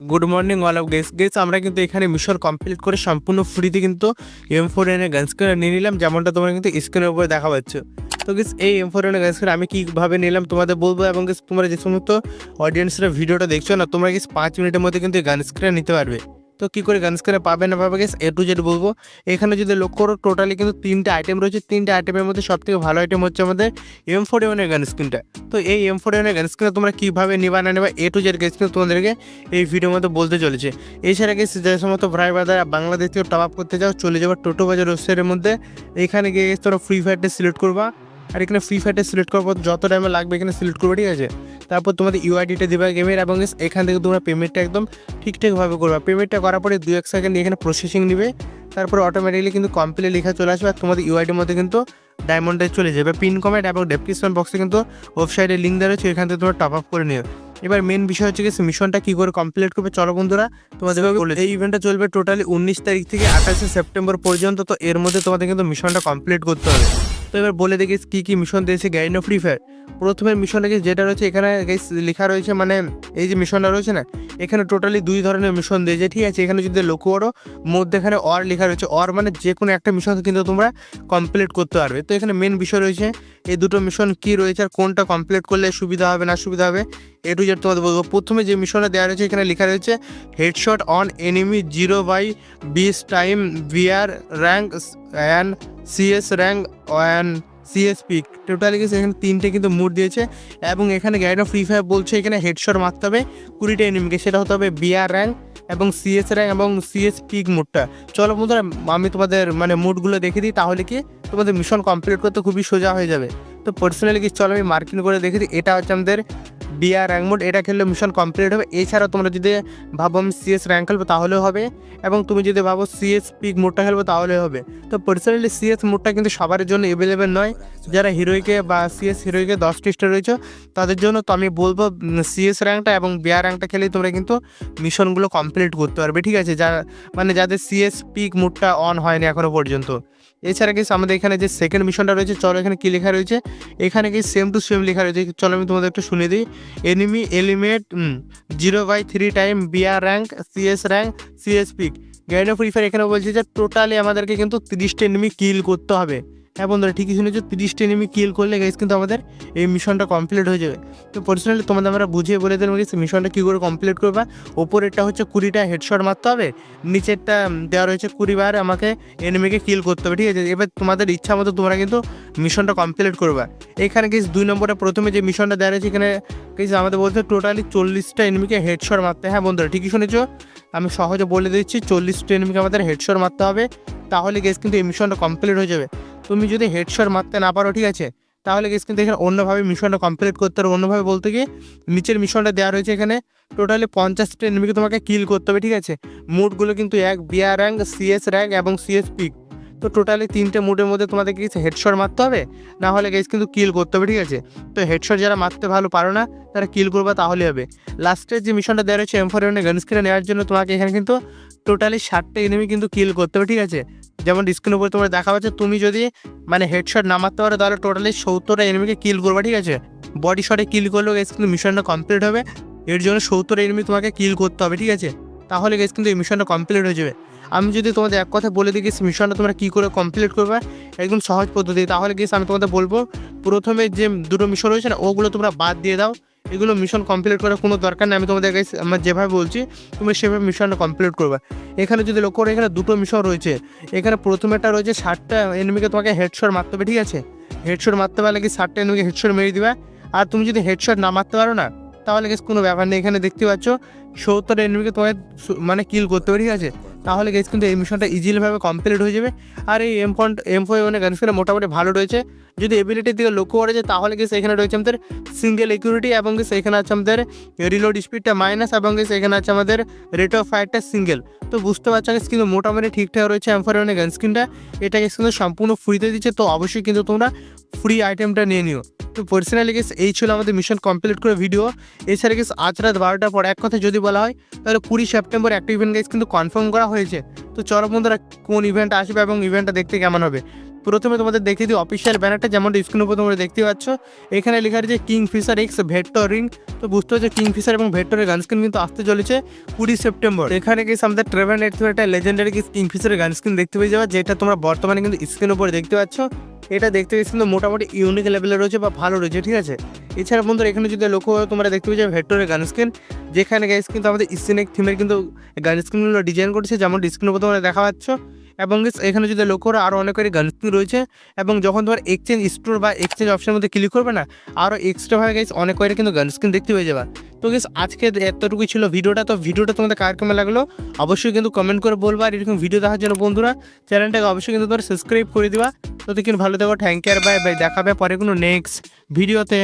Good morning all of guys guys আমরা কিন্তু এখানে মিশন কমপ্লিট করে সম্পূর্ণ ফ্রিতে কিন্তু এম ফোর এনে গান স্ক্রিন নিয়ে নিলাম, যেমনটা তোমরা কিন্তু স্ক্রিনের উপরে দেখা পাচ্ছ তো গেস এই এম ফোর এনে গান স্ক্রিন আমি কীভাবে নিলাম তোমাদের বলব, এবং গেস তোমরা যে সমস্ত অডিয়েন্সরা ভিডিওটা দেখছ না, তোমরা গেস পাঁচ মিনিটের মধ্যে কিন্তু গান স্ক্রিন নিতে পারবে। তো কী করে গান স্ক্রিনে পাবে না পাবে গেস এ টু জেড বলব। এখানে যদি লক্ষ্য করো টোটালি কিন্তু তিনটে আইটেম রয়েছে। তিনটে আইটেমের মধ্যে সব থেকে ভালো আইটেম হচ্ছে আমাদের এম ফোর এনের গান স্ক্রিনটা তো এই এম ফোর এনের গান স্ক্রিনে তোমরা কীভাবে নিবা, না নেবা A to Z gun screen তোমাদেরকে এই ভিডিওর মধ্যে বলতে চলেছে। এছাড়া গিয়ে যে সমস্ত ভাই বাজার বাংলাদেশ থেকে টপ আপ করতে যাও চলে যাব টোটো বাজার ওয়েবসাইটের মধ্যে। এখানে গিয়ে তোমরা ফ্রি ফায়ারটা সিলেক্ট করবা। আর এখানে ফ্রি ফায়ারটা সিলেক্ট করার পর যত টাইমে লাগবে এখানে সিলেক্ট করবে, ঠিক আছে? তারপর তোমাদের ইউআইডিটা দেবে গেমের এবং এখান থেকে তোমরা পেমেন্টটা একদম ঠিকঠাকভাবে করবে। পেমেন্টটা করার পরে দু এক সেকেন্ড এখানে প্রসেসিং নেবে তারপর অটোমেটিকলি কিন্তু কমপ্লিট লেখা চলে আসবে আর তোমাদের ইউআইডির মধ্যে কিন্তু ডায়মন্ডে চলে যাবে। পিন কমেন্ট এবং ডেসক্রিপশন বক্সে কিন্তু ওয়েবসাইটে লিঙ্ক দেওয়া রয়েছে এখান থেকে তোমরা টপ আপ করে নিও। এবার মেন বিষয় হচ্ছে কি মিশনটা কী করে কমপ্লিট করবে? চলো বন্ধুরা তোমাদের এই ইভেন্টটা চলবে টোটালি উনিশ তারিখ থেকে আঠাশে সেপ্টেম্বর পর্যন্ত তো এর মধ্যে তোমাদের কিন্তু মিশনটা কমপ্লিট করতে হবে। তো এবার বলে দেখিস কী কী মিশন দিয়েছে গাইনো ফ্রি ফায়ার প্রথমে মিশনে যেটা রয়েছে, এখানে লেখা রয়েছে মানে এই যে মিশনটা রয়েছে না, এখানে টোটালি দুই ধরনের মিশন দিয়েছে, ঠিক আছে? এখানে যদি লক্ষ্য করো মধ্যে এখানে অর লেখা রয়েছে অর মানে যে কোনো একটা মিশন কিন্তু তোমরা কমপ্লিট করতে পারবে। তো এখানে মেন বিষয় রয়েছে এই দুটো মিশন কি রয়েছে আর কোনটা কমপ্লিট করলে সুবিধা হবে, না সুবিধা হবে, এ টু জেড তোমাদের বলব। প্রথমে যে মিশনটা দেওয়া রয়েছে, এখানে লেখা রয়েছে headshot on enemy zero by বিস time BR rank and CS rank and CS pick totally কিছু এখানে তিনটে কিন্তু মুড দিয়েছে, এবং এখানে অফ ফ্রি ফায়ার বলছে এখানে হেডশট মারতে হবে, কুড়িটা এনিমিকে সেটা হতে হবে বিআর র্যাঙ্ক এবং সিএস র্যাঙ্ক এবং সিএস পিক মুডটা চলো বন্ধুরা, আমি তোমাদের মানে মুডগুলো দেখে দিই, তাহলে কি তোমাদের মিশন কমপ্লিট করতে খুবই সোজা হয়ে যাবে। তো পার্সোনালি কি চলো আমি মার্কিং করে দেখে, এটা হচ্ছে আমাদের বিআর র্যাঙ্ক মোড এটা খেললে মিশন কমপ্লিট হবে। এছাড়া তোমরা যদি ভাবো আমি সিএস র্যাঙ্ক খেলব, তাহলেও হবে। এবং তুমি যদি ভাবো সিএস পিক মোডটা খেলব তাহলে হবে। তো পার্সোনালি সিএস মোডটা কিন্তু সবার জন্য অ্যাভেলেবেল নয়। যারা হিরোইকে বা সিএস হিরোইকে দশ টিস্টে রয়েছে, তাদের জন্য তো আমি বলব সিএস র্যাঙ্কটা এবং বিআর র্যাঙ্কটা খেলেই তোমরা কিন্তু মিশনগুলো কমপ্লিট করতে পারবে। ঠিক আছে? যা মানে যাদের সিএস পিক মোডটা অন হয়নি এখনও পর্যন্ত। এছাড়া কিছু আমাদের এখানে যে সেকেন্ড মিশনটা রয়েছে, চলো এখানে কী লেখা রয়েছে? এখানে কি সেম টু সেম লেখা রয়েছে। চলো আমি তোমাদের একটু শুনে দিই। Enemy eliminate zero by three time BR rank CS rank CS pick of Free Fire এখানে বলছে যে টোটালি আমাদেরকে কিন্তু তিরিশটা এনিমি কিল করতে হবে। হ্যাঁ বন্ধুরা, ঠিকই শুনেছো, তিরিশটা এনিমি কিল করলে গাইস কিন্তু আমাদের এই মিশনটা কমপ্লিট হয়ে যাবে। তো পার্সোনালি তোমাদের আমরা বুঝিয়ে বলে দিলাম গেছি মিশনটা কী করে কমপ্লিট করবা? ওপরেরটা হচ্ছে কুড়িটা হেডশট মারতে হবে, নিচেরটা দেওয়া রয়েছে কুড়ি বার আমাকে এনিমিকে কিল করতে হবে, ঠিক আছে? এবার তোমাদের ইচ্ছা মতো তোমরা কিন্তু মিশনটা কমপ্লিট করবা। এখানে কিছু দুই নম্বরে প্রথমে যে মিশনটা দেওয়া রয়েছে, এখানে কিছু আমাদের বলতে টোটালি চল্লিশটা এনিমিকে হেডশট মারতে হ্যাঁ। বন্ধুরা, ঠিকই শুনেছো? আমি সহজে বলে দিচ্ছি, চল্লিশটা এনিমিকে আমাদের হেডশট মারতে হবে, তাহলে গেস কিন্তু এই মিশনটা কমপ্লিট হয়ে যাবে। তুমি যদি হেডশট মারতে না পারো, ঠিক আছে? তাহলে গেস কিন্তু এখানে অন্যভাবে মিশনটা কমপ্লিট করতে হবে। অন্যভাবে বলতে গিয়ে নিচের মিশনটা দেওয়া রয়েছে এখানে। টোটালি পঞ্চাশটা এনিমিকে তোমাকে কিল করতে হবে, ঠিক আছে? মুডগুলো কিন্তু এক বিআর র্যাঙ্ক সিএস র্যাঙ্ক এবং সিএস পিক তো টোটালি তিনটে মুডের মধ্যে তোমাদের কিছু হেডশট মারতে হবে, না হলে গেস কিন্তু কিল করতে হবে, ঠিক আছে? তো হেডশট যারা মারতে ভালো পারো না, তারা কিল করবা, তাহলে হবে। লাস্টের যে মিশনটা দেওয়া রয়েছে এম ফোর গান স্ক্রিনে নেওয়ার জন্য তোমাকে এখানে কিন্তু টোটালি ষাটটা এনিমি কিন্তু কিল করতে হবে, ঠিক আছে? যেমন স্ক্রিনের উপরে তোমার দেখা পাচ্ছে, তুমি যদি মানে হেডশট নামাতে পারো, তাহলে টোটালি সত্তরটা এনিমিকে কিল করবে, ঠিক আছে? বডি শটে কিল করলেও গেস কিন্তু মিশনটা কমপ্লিট হবে। এর জন্য সত্তর এনিমি তোমাকে কিল করতে হবে, ঠিক আছে? তাহলে গেস কিন্তু এই মিশনটা কমপ্লিট হয়ে যাবে। আমি যদি তোমাদের এক কথা বলে দিই মিশনটা তোমরা কী করে কমপ্লিট করবে, একদম সহজ পদ্ধতি। তাহলে গেস আমি তোমাদের বলব, প্রথমে যে দুটো মিশন রয়েছে না, ওগুলো তোমরা বাদ দিয়ে দাও। এগুলো মিশন কমপ্লিট করার কোনো দরকার নেই। আমি তোমাদের কাছে আমার যেভাবে বলছি, তুমি সেভাবে মিশনটা কমপ্লিট করবে। এখানে যদি লক্ষ্য করো, এখানে দুটো মিশন রয়েছে। এখানে প্রথমেটা রয়েছে, ষাটটা এনিমিকে তোমাকে হেডশট মারতে হবে, ঠিক আছে? হেডশট মারতে পারলে কি ষাটটা এনিমিকে হেডশট মেরে দিবে? আর তুমি যদি হেডশট না মারতে পারো না, তাহলে কোনো ব্যাপার নেই। এখানে দেখতে পাচ্ছ, সত্তর এনিমিকে তোমাকে মানে কিল করতে হবে, ঠিক আছে? তাহলে গেস কিন্তু এই মিশনটা ইজিলিভাবে কমপ্লিট হয়ে যাবে। আর এই এম ফন্ট এম ফোর মানে গানফিনে মোটামুটি ভালো রয়েছে। যদি এবিলিটির দিকে লক্ষ্য করা যায়, তাহলে গেস এখানে রয়েছে আমাদের সিঙ্গেল একিউরিটি এবং গেস এখানে আছে আমাদের রিলোড স্পিডটা মাইনাস এবং গেস এখানে আছে আমাদের রেট অফ ফায়ারটা সিঙ্গেল তো বুঝতে পারছ কিন্তু মোটামুটি ঠিকঠাক রয়েছে এম ফোর মানে গান স্ক্রিনটা এটা গেস কিন্তু সম্পূর্ণ ফ্রিতে দিচ্ছে, তো অবশ্যই কিন্তু তোমরা ফ্রি আইটেমটা নিয়ে নিও। পার্সোনালি গেস এই ছিল আমাদের মিশন কমপ্লিট করে ভিডিও এছাড়া গেস আজ রাত বারোটার পর এক কথা যদি বলা হয়, তাহলে কুড়ি সেপ্টেম্বর একটা ইভেন্ট গেস কিন্তু কনফার্ম করা হয়েছে। তো চলো বন্ধুরা, কোন ইভেন্ট আসবে এবং ইভেন্টটা দেখতে কেমন হবে? প্রথমে তোমাদের দেখিয়ে দিই অফিসিয়াল ব্যানারটা যেমন স্ক্রিনের উপর তোমরা দেখতে পাচ্ছ। এখানে লেখা আছে Kingfisher X vector ring তো বুঝতে হচ্ছে কিং ফিশার এবং ভেক্টরের গান স্ক্রিন কিন্তু আসতে চলেছে কুড়ি সেপ্টেম্বর। এখানে গেছে আমাদের ট্রেভেল নেট একটা লেজেন্ডারি কিং ফিশারের গান স্ক্রিন দেখতে পেয়ে যাবে, যেটা তোমরা বর্তমানে কিন্তু স্ক্রিন উপরে দেখতে পাচ্ছ। এটা দেখতে গেছে কিন্তু মোটামুটি ইউনিক লেভেলে রয়েছে বা ভালো রয়েছে, ঠিক আছে? এছাড়া বন্ধুরা, এখানে যদি লক্ষ্য করো, তোমরা দেখতে পেয়ে যাবে ভেক্টরের গান স্ক্রিন যেখানে গাইস কিন্তু আমাদের স্নেক থিমের কিন্তু গান স্ক্রিনগুলো ডিজাইন করেছে যেমন স্ক্রিন উপর তোমরা দেখা পাচ্ছ। এবং এখানে যদি লক্ষ্য করো আরও অনেক কয়েকটি গান রয়েছে এবং যখন তোমার এক্সচেঞ্জ স্টোর বা এক্সচেঞ্জ অপশনের মধ্যে ক্লিক করবে না আরও এক্সট্রা ভাবে গাইস অনেক কয়েকটা কিন্তু গান স্ক্রিন দেখতে পেয়ে যাবে। তো গেস আজকে এতটুকুই ছিল ভিডিওটা। তো ভিডিওটা তোমাদের কার কেমন লাগল অবশ্যই কিন্তু কমেন্ট করে বলবা। আর এরকম ভিডিও দেখার জন্য বন্ধুরা চ্যানেলটাকে অবশ্যই কিন্তু তোমরা সাবস্ক্রাইব করে দিবা। তো কিন্তু ভালো থাকো থ্যাংক ইউ আর বাই বাই দেখাবে পরে কোনো নেক্সট ভিডিওতে